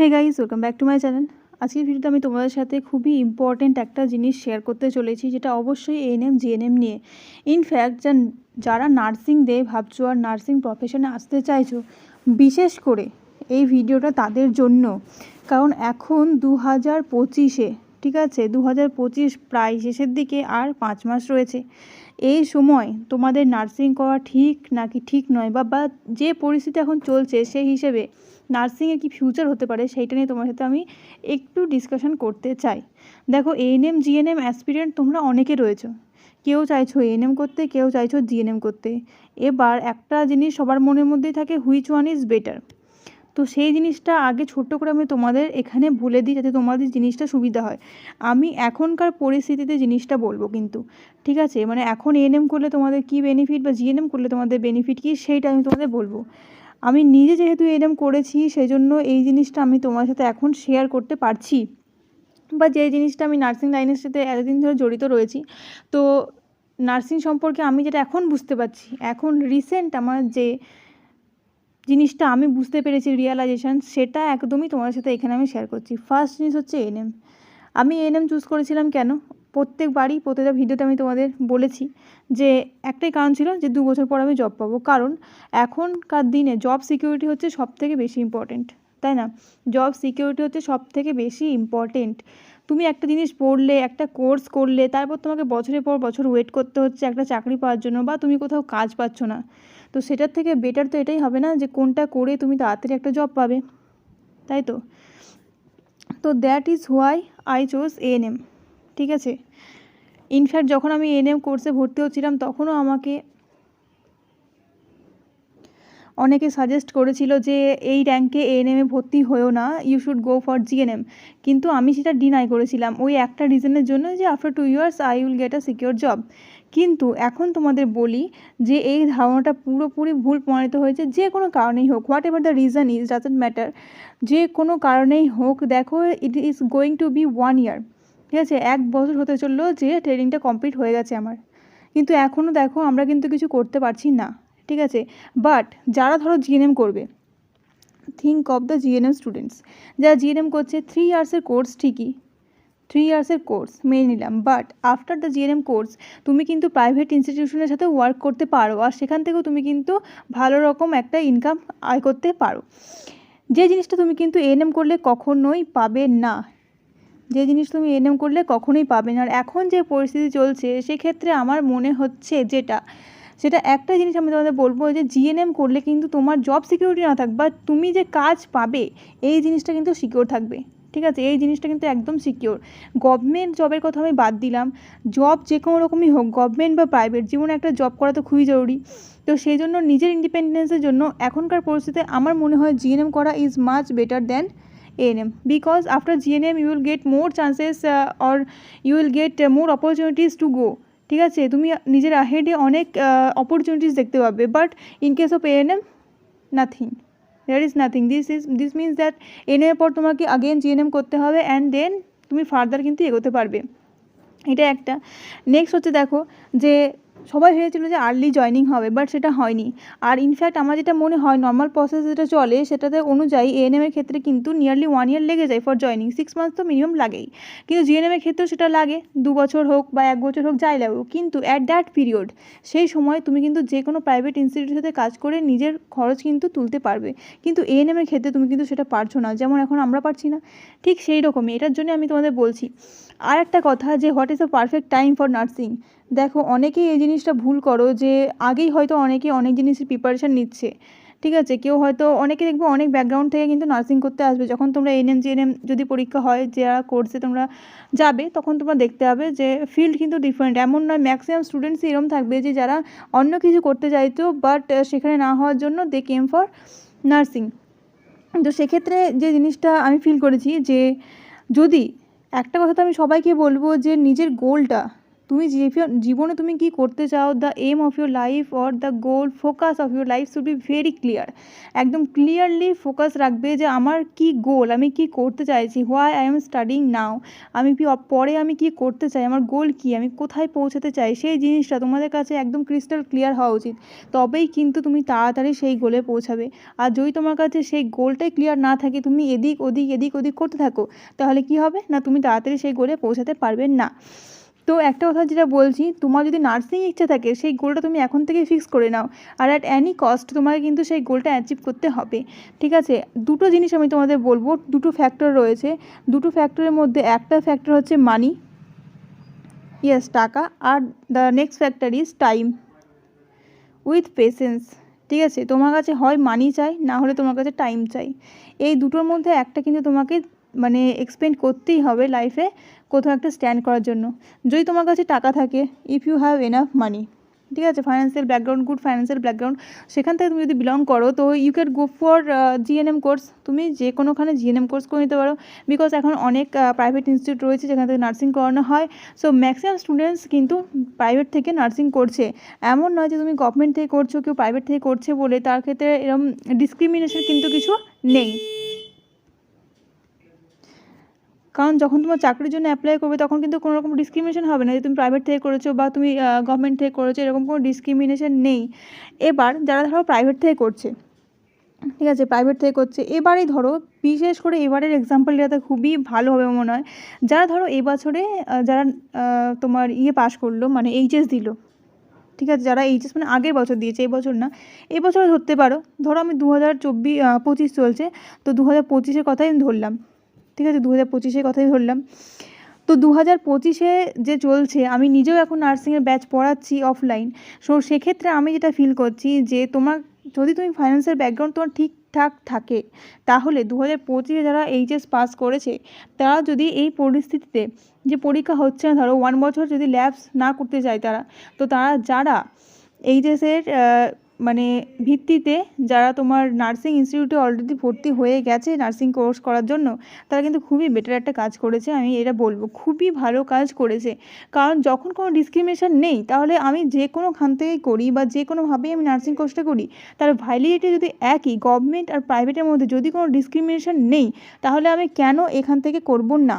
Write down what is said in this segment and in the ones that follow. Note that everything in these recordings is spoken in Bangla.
Hey guys welcome back to my channel আজকের ভিডিওতে আমি তোমাদের সাথে খুবই ইম্পর্ট্যান্ট একটা জিনিস শেয়ার করতে চলেছি, যেটা অবশ্যই এএনএম জিএনএম নিয়ে। ইনফ্যাক্ট যা, যারা নার্সিং দেয় ভাবছ আর নার্সিং প্রফেশনে আসতে চাইছো, বিশেষ করে এই ভিডিওটা তাদের জন্য। কারণ এখন দু হাজার পঁচিশে, ঠিক আছে? দু হাজার পঁচিশ প্রায় শেষের দিকে আর পাঁচ মাস রয়েছে। এই সময় তোমাদের নার্সিং করা ঠিক নাকি ঠিক নয়? বা বা, যে পরিস্থিতি এখন চলছে সেই হিসেবে নার্সিংয়ে কি ফিউচার হতে পারে সেইটা নিয়ে তোমার সাথে আমি একটু ডিসকাশন করতে চাই। দেখো এএনএম জিএনএম অ্যাসপিরিয়েন্ট তোমরা অনেকে রয়েছো। কেউ চাইছো এএনএম করতে, কেউ চাইছো জিএনএম করতে। এবার একটা জিনিস সবার মনের মধ্যেই থাকে হুইচ ওয়ান ইজ বেটার তো সেই জিনিসটা আগে ছোট্ট করে আমি তোমাদের এখানে বলে দিই যাতে তোমাদের জিনিসটা সুবিধা হয়। আমি এখনকার পরিস্থিতিতে জিনিসটা বলব কিন্তু, ঠিক আছে? মানে এখন এএনএম করলে তোমাদের কী বেনিফিট বা জিএনএম করলে তোমাদের বেনিফিট কী সেইটা আমি তোমাদের বলব। আমি নিজে যেহেতু এরম করেছি সেই জন্য এই জিনিসটা আমি তোমার সাথে এখন শেয়ার করতে পারছি। বা যে জিনিসটা আমি নার্সিং লাইনের সাথে এতদিন ধরে জড়িত রয়েছি, তো নার্সিং সম্পর্কে আমি যেটা এখন বুঝতে পারছি, এখন রিসেন্ট আমার যে জিনিসটা আমি বুঝতে পেরেছি রিয়ালাইজেশন সেটা একদমই তোমার সাথে এখানে আমি শেয়ার করছি। ফার্স্ট জিনিস হচ্ছে এনএম আমি এনএম চুজ করেছিলাম কেন? প্রত্যেকবারই প্রত্যেকটা ভিডিওতে আমি তোমাদের বলেছি যে, একটাই কারণ ছিল যে, দু বছর পর আমি জব পাবো। কারণ এখনকার দিনে জব সিকিউরিটি হচ্ছে সব থেকে বেশি ইম্পর্টেন্ট তাই না? জব সিকিউরিটি হচ্ছে সব থেকে বেশি ইম্পর্টেন্ট তুমি একটা জিনিস পড়লে, একটা কোর্স করলে, তারপর তোমাকে বছরের পর বছর ওয়েট করতে হচ্ছে একটা চাকরি পাওয়ার জন্য বা তুমি কোথাও কাজ পাচ্ছ না। তো সেটার থেকে বেটার তো এটাই হবে না যে কোনটা করে তুমি তাড়াতাড়ি একটা জব পাবে, তাই তো? তো that is why I chose ANM ঠিক আছে? ইনফ্যাক্ট যখন আমি এএনএম কোর্সে ভর্তি হচ্ছিলাম, তখনও আমাকে অনেকে সাজেস্ট করেছিল যে এই র্যাঙ্কে এএনএমে ভর্তি হয়েও না you should go for GNM কিন্তু আমি সেটা ডিনাই করেছিলাম। ওই একটা রিজনের জন্য যে after two years I will get a secure job কিন্তু এখন তোমাদের বলি যে এই ধারণাটা পুরোপুরি ভুল প্রমাণিত হয়েছে যে কোনো কারণেই হোক whatever the reason is doesn't matter যে কোনো কারণেই হোক, দেখো it is going to be one year ঠিক আছে, এক বছর হতে চলল যে ট্রেনিংটা কমপ্লিট হয়ে গেছে আমার। কিন্তু এখনও দেখো আমরা কিন্তু কিছু করতে পারছি না, ঠিক আছে? বাট যারা ধরো জিএনএম করবে think of the GNM students যারা জিএনএম করছে থ্রি ইয়ার্সের কোর্স ঠিকই। থ্রি ইয়ার্সের কোর্স মেনে নিলাম। But after the GNM course তুমি কিন্তু প্রাইভেট ইনস্টিটিউশনের সাথে ওয়ার্ক করতে পারো আর সেখান থেকেও তুমি কিন্তু ভালো রকম একটা ইনকাম আয় করতে পারো। যে জিনিসটা তুমি কিন্তু এএনএম করলে কখনোই পাবে না। যে জিনিস তুমি এনএম করলে কখনোই পাবে না। আর এখন যে পরিস্থিতি চলছে, সেক্ষেত্রে আমার মনে হচ্ছে যেটা, সেটা একটা জিনিস আমি তোমাদের বলব যে জিএনএম করলে কিন্তু তোমার জব সিকিউরিটি না থাক বা তুমি যে কাজ পাবে, এই জিনিসটা কিন্তু সিকিউর থাকবে। ঠিক আছে? এই জিনিসটা কিন্তু একদম সিকিওর গভর্নমেন্ট জবের কথা আমি বাদ দিলাম। জব যে কোনো রকমই হোক গভর্নমেন্ট বা প্রাইভেট জীবনে একটা জব করা তো খুবই জরুরি। তো সেই জন্য নিজের ইন্ডিপেন্ডেন্সের জন্য এখনকার পরিস্থিতিতে আমার মনে হয় জিএনএম করা is much better than after GNM you will get more chances uh, or you will get uh, more opportunities to go ঠিক আছে? তুমি নিজের আহেডে অনেক অপরচুনিটিস দেখতে পাবে। But in case of ANM nothing there is nothing this is this means that ANM পর তোমাকে আগেন জিএনএম করতে হবে অ্যান্ড দেন তুমি ফার্দার কিন্তু এগোতে পারবে। এটা একটা। নেক্সট হচ্ছে দেখো যে সবাই ভেবেছিল যে আর্লি জয়নিং হবে বাট সেটা হয়নি। আর ইনফ্যাক্ট আমার যেটা মনে হয় নর্মাল প্রসেস যেটা চলে সেটাতে অনুযায়ী এএনএমের ক্ষেত্রে কিন্তু নিয়ারলি ওয়ান ইয়ার লেগে যায় ফর জয়নিং সিক্স মান্থস তো মিনিমাম লাগেই। কিন্তু জিএনএমের ক্ষেত্রেও সেটা লাগে। দু বছর হোক বা এক বছর হোক যাই লাগুক, কিন্তু অ্যাট দ্যাট পিরিয়ড সেই সময় তুমি কিন্তু যে কোনো প্রাইভেট ইনস্টিটিউটের সাথে কাজ করে নিজের খরচ কিন্তু তুলতে পারবে। কিন্তু এএনএমের ক্ষেত্রে তুমি কিন্তু সেটা পারছ না, যেমন এখন আমরা পারছি না। ঠিক সেই রকমই, এটার জন্য আমি তোমাদের বলছি। আর একটা কথা যে what is the perfect time for nursing দেখো অনেকেই এই জিনিসটা ভুল করো যে আগেই হয়তো অনেকেই অনেক জিনিসের প্রিপারেশান নিচ্ছে, ঠিক আছে? কেউ হয়তো অনেকে দেখবে অনেক ব্যাকগ্রাউন্ড থেকে কিন্তু নার্সিং করতে আসবে। যখন তোমরা এনএম জিএনএম যদি পরীক্ষা হয়, যারা কোর্সে তোমরা যাবে, তখন তোমরা দেখতে হবে যে ফিল্ড কিন্তু ডিফারেন্ট এমন নয় ম্যাক্সিমাম স্টুডেন্টস এরম থাকবে যে যারা অন্য কিছু করতে চাইতো বাট সেখানে না হওয়ার জন্য দে কেম ফর নার্সিং তো সেক্ষেত্রে যে জিনিসটা আমি ফিল করেছি যে যদি একটা কথা তো আমি সবাইকে বলব যে নিজের গোলটা তুমি জীব- জীবনে তুমি কি করতে চাও the aim of your life or the goal focus of your life should be very clear একদম ক্লিয়ারলি ফোকাস রাখবে যে আমার কি গোল আমি কি করতে চাইছি why I am studying now আমি পরে আমি কি করতে চাই, আমার গোল কি, আমি কোথায় পৌঁছাতে চাই, সেই জিনিসটা তোমাদের কাছে একদম ক্রিস্টাল ক্লিয়ার হওয়া উচিত। তবেই কিন্তু তুমি তাড়াতাড়ি সেই গোলে পৌঁছাবে। আর যদি তোমার কাছে সেই গোলটাই ক্লিয়ার না থাকে, তুমি এদিক ওদিক এদিক ওদিক করতে থাকো, তাহলে কি হবে? না, তুমি তাড়াতাড়ি সেই গোলে পৌঁছাতে পারবে না। তো একটা কথা যেটা বলছি, তোমার যদি নার্সিং ইচ্ছা থাকে, সেই গোলটা তুমি এখন থেকেই ফিক্স করে নাও। আর অ্যাট অ্যানি কস্ট তোমাকে কিন্তু সেই গোলটা অ্যাচিভ করতে হবে। ঠিক আছে? দুটো জিনিস আমি তোমাদের বলব, দুটো ফ্যাক্টর রয়েছে। দুটো ফ্যাক্টরের মধ্যে একটা ফ্যাক্টর হচ্ছে মানি ইয়েস টাকা। আর the next factor is time with patience ঠিক আছে? তোমার কাছে হয় মানি চাই, না হলে তোমার কাছে টাইম চাই। এই দুটোর মধ্যে একটা কিন্তু তোমাকে মানে এক্সপেন্ড করতেই হবে লাইফে কোথাও একটা স্ট্যান্ড করার জন্য। যদি তোমার কাছে টাকা থাকে if you have enough money ঠিক আছে? Financial background good financial background সেখান থেকে তুমি যদি বিলং করো, তো you can go for GNM course তুমি যে কোনোখানে জিএনএম কোর্স করে নিতে পারো। বিকজ এখন অনেক প্রাইভেট ইনস্টিটিউট রয়েছে যেখান থেকে নার্সিং করানো হয়। সো ম্যাক্সিমাম স্টুডেন্টস কিন্তু প্রাইভেট থেকে নার্সিং করছে। এমন নয় যে তুমি গভর্নমেন্ট থেকে করছ, কেউ প্রাইভেট থেকে করছে বলে। তার ক্ষেত্রে এরকম ডিসক্রিমিনেশন কিন্তু কিছু নেই। কারণ যখন তোমার চাকরির জন্য অ্যাপ্লাই করবে, তখন কিন্তু কোনো রকম ডিসক্রিমিনেশন হবে না যে তুমি প্রাইভেট থেকে করেছ বা তুমি গভর্নমেন্ট থেকে করেছ, এরকম কোনো ডিসক্রিমিনেশন নেই। এবার যারা ধরো প্রাইভেট থেকে করছে, ঠিক আছে প্রাইভেট থেকে করছে এবারেই ধরো বিশেষ করে এবারের এক্সাম্পল এক্সাম্পলটাতে খুবই ভালো হবে মনে হয়। যারা ধরো এবছরে যারা তোমার ইয়ে পাশ করল মানে এইচএস দিল, ঠিক আছে, যারা এইচএস মানে আগের বছর দিয়েছে এই বছর না এই বছর ধরতে পারো, ধরো আমি দু হাজার চব্বিশ পঁচিশ চলছে, তো দু হাজার পঁচিশের কথাই আমি ধরলাম। ঠিক আছে দু হাজার পঁচিশের কথাই ধরলাম। তো দু হাজার পঁচিশে যে চলছে, আমি নিজেও এখন নার্সিংয়ের ব্যাচ পড়াচ্ছি অফলাইন সো সেক্ষেত্রে আমি যেটা ফিল করছি যে, তোমার, যদি তুমি ফাইন্যান্সিয়াল ব্যাকগ্রাউন্ড তোমার ঠিকঠাক থাকে, তাহলে দু হাজার পঁচিশে যারা এইচএস পাস করেছে, তারা যদি এই পরিস্থিতিতে যে পরীক্ষা হচ্ছে না, ধরো ওয়ান বছর যদি ল্যাবস না করতে চায় তারা, তো তারা যারা এইচএসের মানে ভিত্তিতে যারা তোমার নার্সিং ইনস্টিটিউটে অলরেডি ভর্তি হয়ে গেছে নার্সিং কোর্স করার জন্য, তারা কিন্তু খুবই বেটার একটা কাজ করেছে, আমি এটা বলব। খুবই ভালো কাজ করেছে। কারণ যখন কোনো ডিসক্রিমিনেশন নেই, তাহলে আমি যে কোনো খান থেকেই করি বা যে কোনোভাবেই আমি নার্সিং কোর্সটা করি, তার ভ্যালিডিটি যদি একই গভর্নমেন্ট আর প্রাইভেটের মধ্যে যদি কোনো ডিসক্রিমিনেশন নেই, তাহলে আমি কেন এখান থেকে করব না?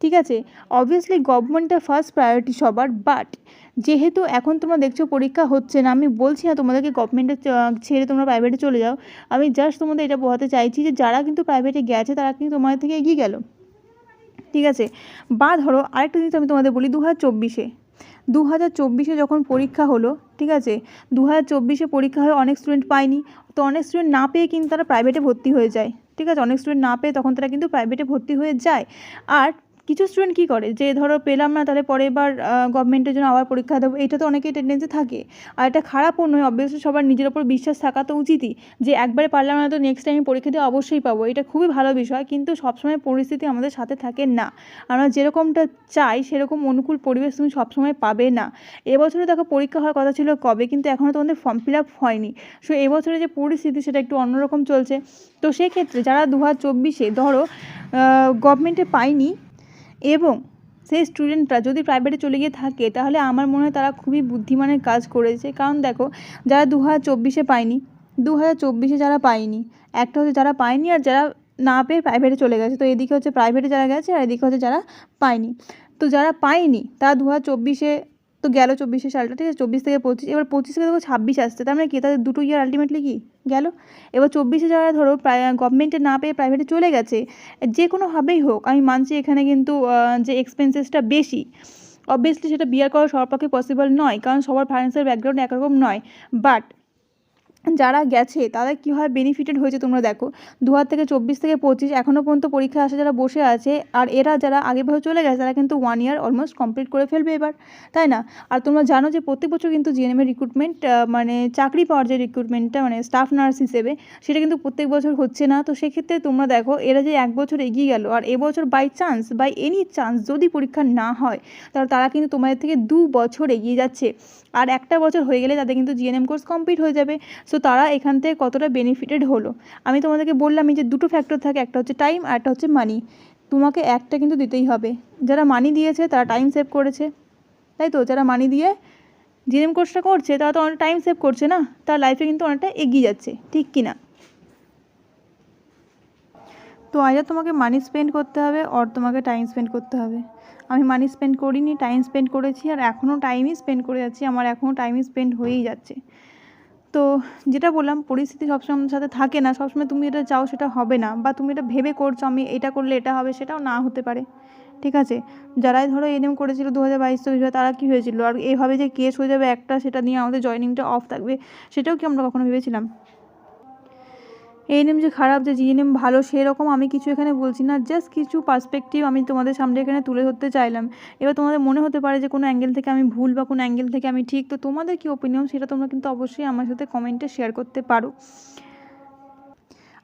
ঠিক আছে? অবভিয়াসলি গভর্নমেন্টটা ফার্স্ট প্রায়োরিটি সবার বাট যেহেতু এখন তোমরা দেখছ পরীক্ষা হচ্ছে না, আমি বলছি না তোমাদেরকে গভর্নমেন্টে ছেড়ে তোমরা প্রাইভেটে চলে যাও। আমি জাস্ট তোমাদের এটা বোঝাতে চাইছি যে যারা কিন্তু প্রাইভেটে গেছে, তারা কিন্তু তোমাদের থেকে এগিয়ে গেল। ঠিক আছে? বা ধরো, আরেকটা জিনিস আমি তোমাদের বলি দু হাজার চব্বিশে। দু হাজার চব্বিশে যখন পরীক্ষা হলো, ঠিক আছে? দু হাজার চব্বিশে পরীক্ষা হয়ে অনেক স্টুডেন্ট পায়নি, তো অনেক স্টুডেন্ট না পেয়ে কিন্তু তারা প্রাইভেটে ভর্তি হয়ে যায়। ঠিক আছে? অনেক স্টুডেন্ট না পেয়ে তখন তারা কিন্তু প্রাইভেটে ভর্তি হয়ে যায়। আর কিছু স্টুডেন্ট কী করে? যে ধরো পেলাম না, তাহলে পরের বার গভর্নমেন্টের জন্য আবার পরীক্ষা দেবো, এটা তো অনেকেই টেন্ডেন্সি থাকে। আর এটা খারাপও নয় অবভিয়াসলি সবার নিজের ওপর বিশ্বাস থাকা তো উচিতই, যে একবারে পারলাম না তো নেক্সট টাইম পরীক্ষা দিয়ে অবশ্যই পাবো। এটা খুবই ভালো বিষয়, কিন্তু সবসময় পরিস্থিতি আমাদের সাথে থাকে না। আমরা যেরকমটা চাই, সেরকম অনুকূল পরিবেশ তুমি সবসময় পাবে না। এবছরে দেখো পরীক্ষা হওয়ার কথা ছিল কবে, কিন্তু এখনও তোমাদের ফর্ম ফিল আপ হয়নি। সো এবছরে যে পরিস্থিতি, সেটা একটু অন্যরকম চলছে। তো সেক্ষেত্রে যারা দু হাজার চব্বিশে, ধরো গভর্নমেন্টে পায়নি এবং সেই স্টুডেন্টরা যদি প্রাইভেটে চলে গিয়ে থাকে, তাহলে আমার মনে হয় তারা খুবই বুদ্ধিমানের কাজ করেছে। কারণ দেখো, যারা দু হাজার চব্বিশে পায়নি দু হাজার চব্বিশে যারা পায়নি, একটা হচ্ছে যারা পায়নি আর যারা না পেয়ে প্রাইভেটে চলে গেছে। তো এদিকে হচ্ছে প্রাইভেটে যারা গেছে আর এদিকে হচ্ছে যারা পায়নি। তো যারা পায়নি, তারা দু হাজার চব্বিশে তো গেলো চব্বিশে সালটা, ঠিক আছে? চব্বিশ থেকে পঁচিশ, এবার পঁচিশ থেকে দেখো ছাব্বিশ আসছে। তার মানে কি? তাদের দুটো ইয়ার আলটিমেটলি কি? গেল। এবার চব্বিশে যারা ধরো গভর্নমেন্টে না পেয়ে প্রাইভেটে চলে গেছে, যে কোনোভাবেই হোক, আমি মানছি এখানে কিন্তু যে এক্সপেন্সেসটা বেশি। অবভিয়াসলি সেটা বিয়ার করা সবার পক্ষে পসিবল নয়, কারণ সবার ফাইন্যান্সের ব্যাকগ্রাউন্ড একরকম নয়। বাট যারা গেছে তারা কীভাবে বেনিফিটেড হয়েছে তোমরা দেখো। দু হাজার থেকে চব্বিশ থেকে পঁচিশ এখনও পর্যন্ত পরীক্ষা আসে যারা বসে আছে, আর এরা যারা আগেভাবে চলে গেছে, তারা কিন্তু ওয়ান ইয়ার অলমোস্ট কমপ্লিট করে ফেলবে এবার, তাই না? আর তোমরা জানো যে প্রত্যেক বছর কিন্তু জিএনএমের রিক্রুটমেন্ট মানে চাকরি পাওয়ার যে রিক্রুটমেন্টটা মানে স্টাফ নার্স হিসেবে, সেটা কিন্তু প্রত্যেক বছর হচ্ছে না। তো সেক্ষেত্রে তোমরা দেখো, এরা যে এক বছর এগিয়ে গেল, আর এবছর by chance by any chance যদি পরীক্ষা না হয়, তাহলে তারা কিন্তু তোমাদের থেকে দু বছর এগিয়ে যাচ্ছে। আর একটা বছর হয়ে গেলে তাদের কিন্তু জিএনএম কোর্স কমপ্লিট হয়ে যাবে। সো তারা এখান থেকে কতটা বেনিফিটেড হলো? আমি তোমাদেরকে বললাম যে দুটো ফ্যাক্টর থাকে, একটা হচ্ছে টাইম আর একটা হচ্ছে মানি তোমাকে একটা কিন্তু দিতেই হবে। যারা মানি দিয়েছে, তারা টাইম সেভ করেছে। তাই তো? যারা মানি দিয়ে জিএনএম কোর্সটা করছে, তারা তো অনেক টাইম সেভ করছে না? তার লাইফে কিন্তু অনেকটা এগিয়ে যাচ্ছে। ঠিক কি না তো আইদার তোমাকে মানি স্পেন্ড করতে হবে অর তোমাকে টাইম স্পেন্ড করতে হবে? আমি মানি স্পেন্ড করিনি টাইম স্পেন্ড করেছি আর এখনও টাইমই স্পেন্ড করে যাচ্ছি। আমার এখনও টাইমই স্পেন্ড হয়েই যাচ্ছে। তো যেটা বললাম, পরিস্থিতি সবসময় সাথে থাকে না, সবসময় তুমি এটা চাও সেটা হবে না বা তুমি এটা ভেবে করছ আমি এটা করলে এটা হবে সেটাও না হতে পারে। ঠিক আছে? যারাই ধরো এনএম করেছিল দু হাজার বাইশ, চব্বিশ তারা কী হয়েছিল? আর এভাবে যে কেস হয়ে যাবে একটা, সেটা নিয়ে আমাদের জয়নিংটা অফ থাকবে, সেটাও কি আমরা কখনো ভেবেছিলাম? এএনএম যে খারাপ, যে জিএনএম ভালো, সেরকম আমি কিছু এখানে বলছি না। জাস্ট কিছু পার্সপেক্টিভ আমি তোমাদের সামনে এখানে তুলে ধরতে চাইলাম। এবার তোমাদের মনে হতে পারে যে, কোনো অ্যাঙ্গেল থেকে আমি ভুল বা কোনো অ্যাঙ্গেল থেকে আমি ঠিক, তো তোমাদের কী ওপিনিয়ন সেটা তোমরা কিন্তু অবশ্যই আমার সাথে কমেন্টে শেয়ার করতে পারো।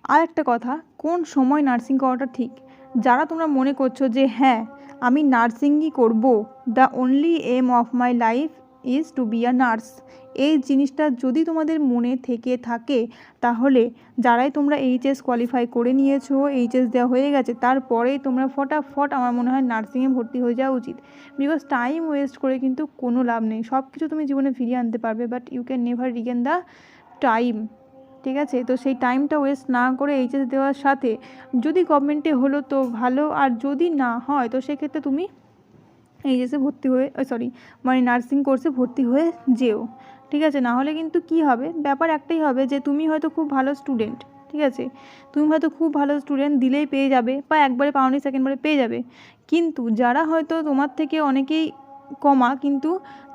আর একটা কথা, কোন সময় নার্সিং করাটা ঠিক? যারা তোমরা মনে করছ যে হ্যাঁ আমি নার্সিংই করব the only aim of my life is to be a nurse এই জিনিসটা যদি তোমাদের মনে থেকে থাকে, তাহলে যারাই তোমরা এইচএস কোয়ালিফাই করে নিয়েছো এইচএস দেওয়া হয়ে গেছে, তারপরেই তোমরা ফটাফট আমার মনে হয় নার্সিংয়ে ভর্তি হয়ে যাওয়া উচিত। বিকজ টাইম ওয়েস্ট করে কিন্তু কোনো লাভ নেই। সব কিছু তুমি জীবনে ফিরিয়ে আনতে পারবে but you can never regain the time ঠিক আছে? তো সেই টাইমটা ওয়েস্ট না করে এইচএস দেওয়ার সাথে যদি গভর্নমেন্টে হলো তো ভালো, আর যদি না হয়, তো সেক্ষেত্রে তুমি এইচএসে ভর্তি হয়ে সরি মানে নার্সিং কোর্সে ভর্তি হয়ে যেও, ঠিক আছে? না হলে কিন্তু কি হবে? ব্যাপার একটাই হবে যে তুমি হয়তো খুব ভালো স্টুডেন্ট ঠিক আছে? তুমি হয়তো খুব ভালো স্টুডেন্ট দিলেই পেয়ে যাবে বা একবারে পাওনি সেকেন্ডবারে পেয়ে যাবে। কিন্তু যারা হয়তো তোমার থেকে অনেকেই কমা, কিন্তু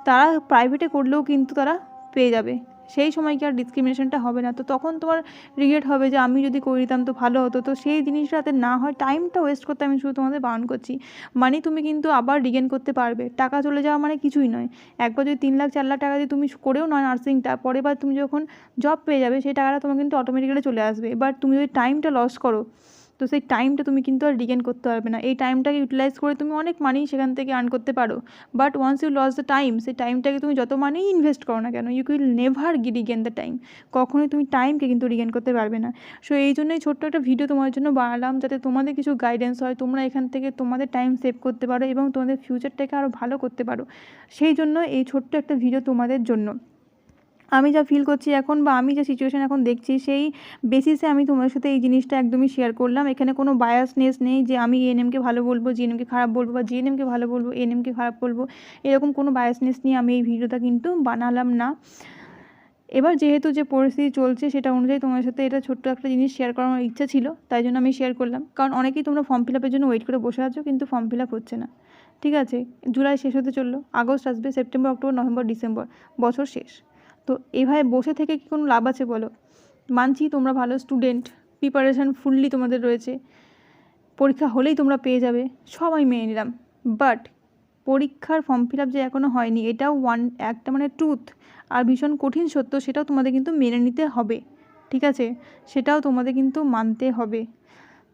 তারা প্রাইভেটে করলেও কিন্তু তারা পেয়ে যাবে। সেই সময় কি আর ডিসক্রিমিনেশনটা হবে না? তো তখন তোমার রিগ্রেট হবে যে আমি যদি করে দিতাম তো ভালো হতো। তো সেই জিনিসটা যাতে না হয় টাইমটা ওয়েস্ট করতে আমি শুধু তোমাদের বারণ করছি। মানে তুমি কিন্তু আবার রিগেন করতে পারবে। টাকা চলে যাওয়া মানে কিছুই নয়। একবার যদি তিন লাখ, চার লাখ টাকা দিয়ে তুমি করেও নয় নার্সিংটা পরে বার তুমি যখন জব পেয়ে যাবে, সেই টাকাটা তোমার কিন্তু অটোমেটিক্যালি চলে আসবে। এবার তুমি যদি টাইমটা লস করো। তো সেই টাইমটা তুমি কিন্তু আর রিগেন করতে পারবে না। এই টাইমটাকে ইউটিলাইজ করে তুমি অনেক মানি সেখান থেকে আর্ন করতে পারো। But once you lose the time সেই টাইমটাকে তুমি যত মানি ইনভেস্ট করো না কেন you will never regain the time কখনোই তুমি টাইমকে কিন্তু রিগেন করতে পারবে না। সো এই জন্যই ছোট্ট একটা ভিডিও তোমার জন্য বানালাম, যাতে তোমাদের কিছু গাইডেন্স হয়, তোমরা এখান থেকে তোমাদের টাইম সেভ করতে পারো এবং তোমাদের ফিউচারটাকে আরও ভালো করতে পারো। সেই জন্য এই ছোট্ট একটা ভিডিও তোমাদের জন্য। আমি যা ফিল করছি এখন বা আমি যে সিচুয়েশান এখন দেখছি, সেই বেসিসে আমি তোমার সাথে এই জিনিসটা একদমই শেয়ার করলাম। এখানে কোনো বায়াসনেস নেই যে আমি এএনএমকে ভালো বলব জিএনএমকে খারাপ বলব বা জিএনএমকে ভালো বলব এএনএমকে খারাপ বলব, এরকম কোনো বায়াসনেস নিয়ে আমি এই ভিডিওটা কিন্তু বানালাম না। এবার যেহেতু যে পরিস্থিতি চলছে সেটা অনুযায়ী তোমার সাথে এটা ছোট্ট একটা জিনিস শেয়ার করার ইচ্ছা ছিল, তাই জন্য আমি শেয়ার করলাম। কারণ অনেকেই তোমরা ফর্ম ফিল আপের জন্য ওয়েট করে বসে আছো, কিন্তু ফর্ম ফিল আপ হচ্ছে না। ঠিক আছে? জুলাই শেষ হতে চলল, আগস্ট আসবে সেপ্টেম্বর অক্টোবর নভেম্বর ডিসেম্বর বছর শেষ। তো এভাবে বসে থেকে কি কোনো লাভ আছে বলো? মানছি তোমরা ভালো স্টুডেন্ট প্রিপারেশান ফুললি তোমাদের রয়েছে। পরীক্ষা হলেই তোমরা পেয়ে যাবে, সবাই মেনে নিলাম। বাট পরীক্ষার ফর্ম ফিল আপ যে এখনও হয়নি, এটাও ওয়ান একটা মানে ট্রুথ আর ভীষণ কঠিন সত্য, সেটাও তোমাদের কিন্তু মেনে নিতে হবে। ঠিক আছে? সেটাও তোমাদের কিন্তু মানতে হবে।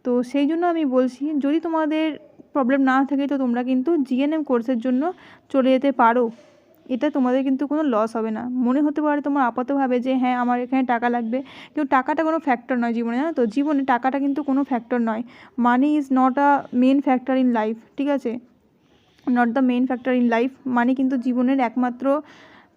তো সেই জন্য আমি বলছি, যদি তোমাদের প্রবলেম না থাকে, তো তোমরা কিন্তু জিএনএম কোর্সের জন্য চলে যেতে পারো। এটা তোমাদের কিন্তু কোনো লস হবে না। মনে হতে পারে তোমার আপাতভাবে যে হ্যাঁ আমার এখানে টাকা লাগবে। কিন্তু টাকাটা কোনো ফ্যাক্টর নয় জীবনে, জানো তো? জীবনে টাকাটা কিন্তু কোনো ফ্যাক্টর নয়। Money is not a main factor in life ঠিক আছে? Not the main factor in life money কিন্তু জীবনের একমাত্র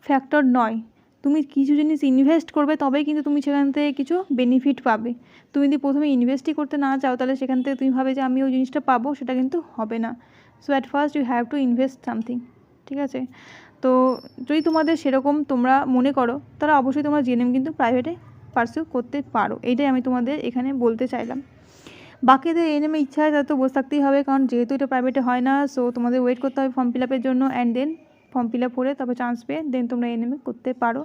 ফ্যাক্টর নয়। তুমি কিছু জিনিস ইনভেস্ট করবে, তবেই কিন্তু তুমি সেখান থেকে কিছু বেনিফিট পাবে। তুমি যদি প্রথমে ইনভেস্টই করতে না চাও, তাহলে সেখান থেকে তুমি ভাবে যে, আমি ওই জিনিসটা পাবো, সেটা কিন্তু হবে না। So at first you have to invest something ঠিক আছে? তো যদি তোমাদের সেরকম তোমরা মনে করো, তাহলে অবশ্যই তোমরা জিএনএম কিন্তু প্রাইভেটে পার্সিউ করতে পারো। এটাই আমি তোমাদের এখানে বলতে চাইলাম। বাকিদের এনএমে ইচ্ছা হয় তাদের তো বসে থাকতেই হবে, কারণ যেহেতু এটা প্রাইভেটে হয় না সো তোমাদের ওয়েট করতে হবে ফর্ম ফিল আপের জন্য and then form fill up করে তারপর চান্স পেয়ে দেন তোমরা এনএমএ করতে পারো।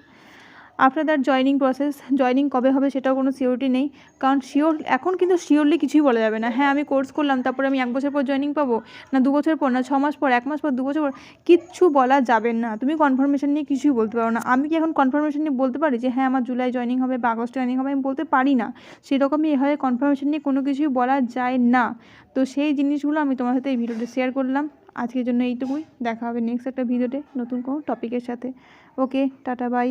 After that joining process joining কবে হবে সেটাও কোনো সিওরিটি নেই। কারণ শিওর এখন কিন্তু শিওরলি কিছুই বলা যাবে না। হ্যাঁ আমি কোর্স করলাম, তারপরে আমি এক বছর পর জয়নিং পাবো, না দু বছর পর, না ছ মাস পর, এক মাস পর, দু বছর পর, কিচ্ছু বলা যাবে না। তুমি কনফার্মেশন নিয়ে কিছুই বলতে পারো না। আমি কি এখন কনফার্মেশন নিয়ে বলতে পারি যে হ্যাঁ আমার জুলাই জয়নিং হবে বা আগস্ট জয়নিং হবে, আমি বলতে পারি না। সেরকমই এভাবে কনফার্মেশন নিয়ে কোনো কিছুই বলা যায় না। তো সেই জিনিসগুলো আমি তোমার সাথে এই ভিডিওতে শেয়ার করলাম। আজকের জন্য এইটুকুই। দেখা হবে নেক্সট একটা ভিডিওতে নতুন কোনো টপিকের সাথে। ওকে টাটা বাই